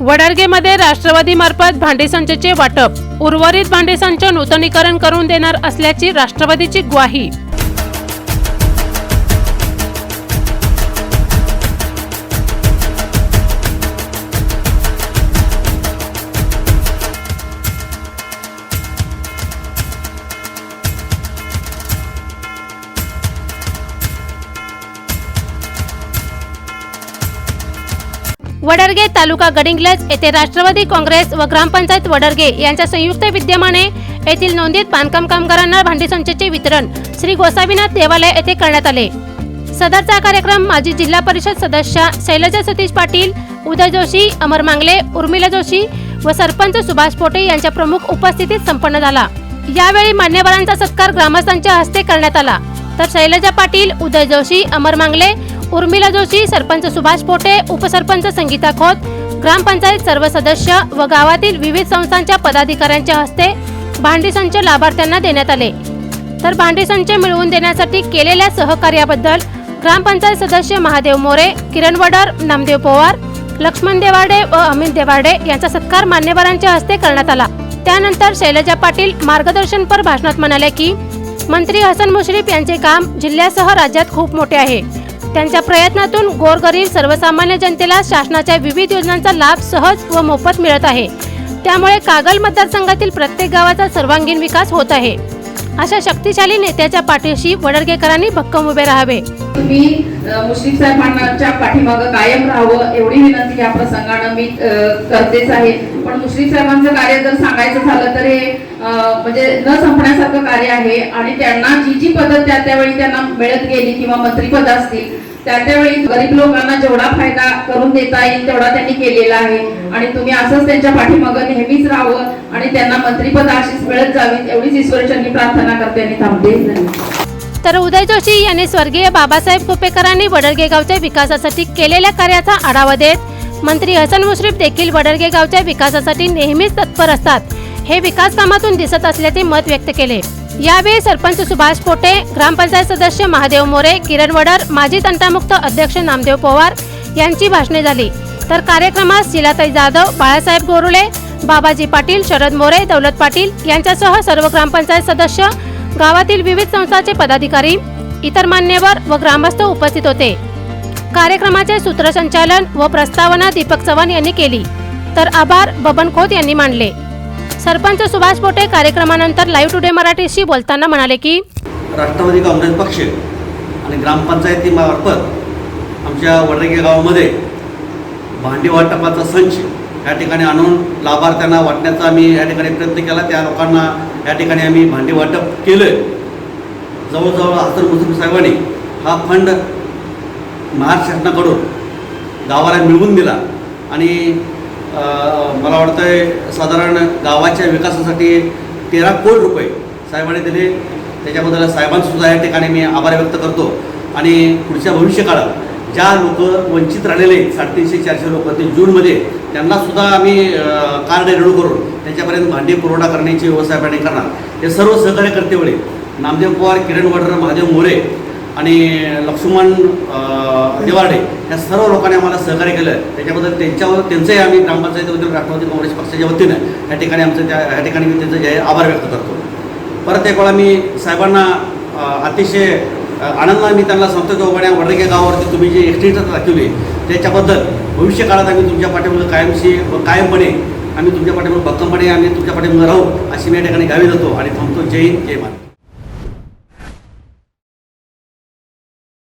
वडारगेमध्ये राष्ट्रवादीमार्फत भांडेसंचचे वाटप. उर्वरित भांडेसंच नूतनीकरण करून देणार असल्याची राष्ट्रवादीची ग्वाही. वडरगे तालुका गडिंग्लज येथे राष्ट्रवादी काँग्रेस व ग्रामपंचायत वडरगे यांच्या संयुक्त विद्यमाने येथील नोंदीत बांधकाम कामगारांना भांडेसंचचे वितरण श्री गोसावीनाथ देवालय येथे करण्यात आले. सदरचा कार्यक्रम माजी जिल्हा परिषद सदस्य शैलजा सतीश पाटील उदय जोशी अमर मांगले उर्मिला जोशी व सरपंच सुभाष पोटे यांच्या प्रमुख उपस्थितीत संपन्न झाला. यावेळी मान्यवरांचा सत्कार ग्रामस्थांच्या हस्ते करण्यात आला. तर शैलजा पाटील उदय जोशी अमर मांगले उर्मिला जोशी सरपंच सुभाष पोटे उपसरपंच संगीता खोत ग्रामपंचायत सर्व सदस्य व गावातील विविध संस्थांच्या पदाधिकाऱ्यांच्या हस्ते भांडी संच लाभार्थ्यांना देण्यात आले. तर भांडी संच मिळवून देण्यासाठी केलेल्या सहकार्याबद्दल ग्रामपंचायत सदस्य महादेव मोरे किरण वडर नामदेव पवार लक्ष्मण देवाडे व अमित देवाडे यांचा सत्कार मान्यवरांच्या हस्ते करण्यात आला. त्यानंतर शैलजा पाटील मार्गदर्शनपर भाषणात म्हणाले की मंत्री हसन मुश्रीफ यांचे काम जिल्ह्यासह राज्यात खूप मोठे आहे. त्यांच्या प्रयत्नातून गोरगरीब सर्वसामान्य जनतेला शासनाच्या विविध योजनांचा लाभ सहज व मोफत मिळत आहे. त्यामुळे कागल मतदारसंघातील प्रत्येक गावाचा सर्वांगीण विकास होत आहे. अशा शक्तिशाली नेत्याच्या पाठीशी वडरगेकरांनी भक्कम उभे राहावे. मी अ, मुश्रीफ साहेबांच्या पाठीमागं कायम राहावं एवढी विनंती या प्रसंगानं मी करतेच आहे. पण मुश्रीफ साहेबांचं कार्य जर सांगायचं झालं तर हे म्हणजे न संपण्यासारखं कार्य आहे आणि त्यांना जी जी पद्धत त्या त्यावेळी त्यांना मिळत गेली किंवा मंत्रीपद असतील त्या त्यावेळी गरीब लोकांना जेवढा फायदा करून देता येईल तेवढा त्यांनी केलेला आहे. आणि तुम्ही असंच त्यांच्या पाठीमागं नेहमीच राहावं आणि त्यांना मंत्रीपद अशीच मिळत जावी एवढीच ईश्वरचरणी प्रार्थना करते आणि थांबते. तर उदय जोशी यांनी स्वर्गीय बाबासाहेब कुपेकरांनी वडरगे गावच्या विकासासाठी केलेल्या कार्याचा आढावा देत मंत्री हसन मुश्रीफ देखील वडरगे गावच्या विकासासाठी नेहमीच तत्पर असतात. हे विकास कामातून दिसत असल्याचे मत व्यक्त केले. यावेळी सरपंच सुभाष पोटे ग्रामपंचायत सदस्य महादेव मोरे किरण वडर माजी तंटामुक्त अध्यक्ष नामदेव पवार यांची भाषणे झाली. तर कार्यक्रमात शिलाताई जाधव बाळासाहेब गोरुळे बाबाजी पाटील शरद मोरे दौलत पाटील यांच्यासह सर्व ग्रामपंचायत सदस्य गावातील विविध संस्थांचे पदाधिकारी इतर मान्यवर व ग्रामस्थ उपस्थित होते. कार्यक्रमाचे सूत्रसंचालन व प्रस्तावना दीपक चव्हाण यांनी केली. तर आभार बबन खोत यांनी मांडले. सरपंच सुभाष पोटे कार्यक्रमानंतर लाईव्ह टुडे मराठीशी बोलताना म्हणाले की राष्ट्रवादी काँग्रेस पक्ष आणि ग्रामपंचायतीमार्फत आमच्या वडरेगे गावामध्ये भांडी वाटपाचा संच या ठिकाणी आणून लाभार्थ्यांना वाटण्याचा आम्ही या ठिकाणी प्रयत्न केला. त्या लोकांना या ठिकाणी आम्ही भांडी वाटप केलं जवळजवळ हसन मुस्लिम साहेबांनी हा फंड महाराष्ट्र शासनाकडून गावाला मिळवून दिला आणि मला मला वाटतंय साधारण गावाच्या विकासासाठी तेरा कोटी रुपये साहेबांनी दिले. त्याच्याबद्दल साहेबांसुद्धा या ठिकाणी मी आभार व्यक्त करतो. आणि पुढच्या भविष्यकाळात ज्या लोक वंचित राहिलेले साडेतीनशे चारशे लोक ते जूनमध्ये त्यांनासुद्धा आम्ही कार्ड रेडू करून त्यांच्यापर्यंत भांडी पुरवठा करण्याची व्यवस्था आपण करणार. हे सर्व सहकार्य करतेवेळी नामदेव पवार किरण वडर महादेव मोरे आणि लक्ष्मण अ, देवाडे या सर्व लोकांनी आम्हाला सहकार्य केलं त्याच्याबद्दल त्यांच्यावर त्यांचंही आम्ही ग्रामपंचायत वतीनं राष्ट्रवादी काँग्रेस पक्षाच्या वतीनं या ठिकाणी आमचं त्या या ठिकाणी मी त्यांचं जे आभार व्यक्त करतो. परत एक वेळा मी साहेबांना अतिशय आनंद आनंदाने मी त्यांना सांगतो की बाबा या वडरगे गावावरती तुम्ही जे एक्सटेन्शन दाखवली त्याच्याबद्दल भविष्य काळात आम्ही तुमच्या पाठीमागं कायमशी कायमपणे आम्ही तुमच्या पाठीमागं भक्कमपणे आम्ही तुमच्या पाठीमागं राहू अशी मी या ठिकाणी गावी जातो आणि थांबतो. जय हिंद जय महाराज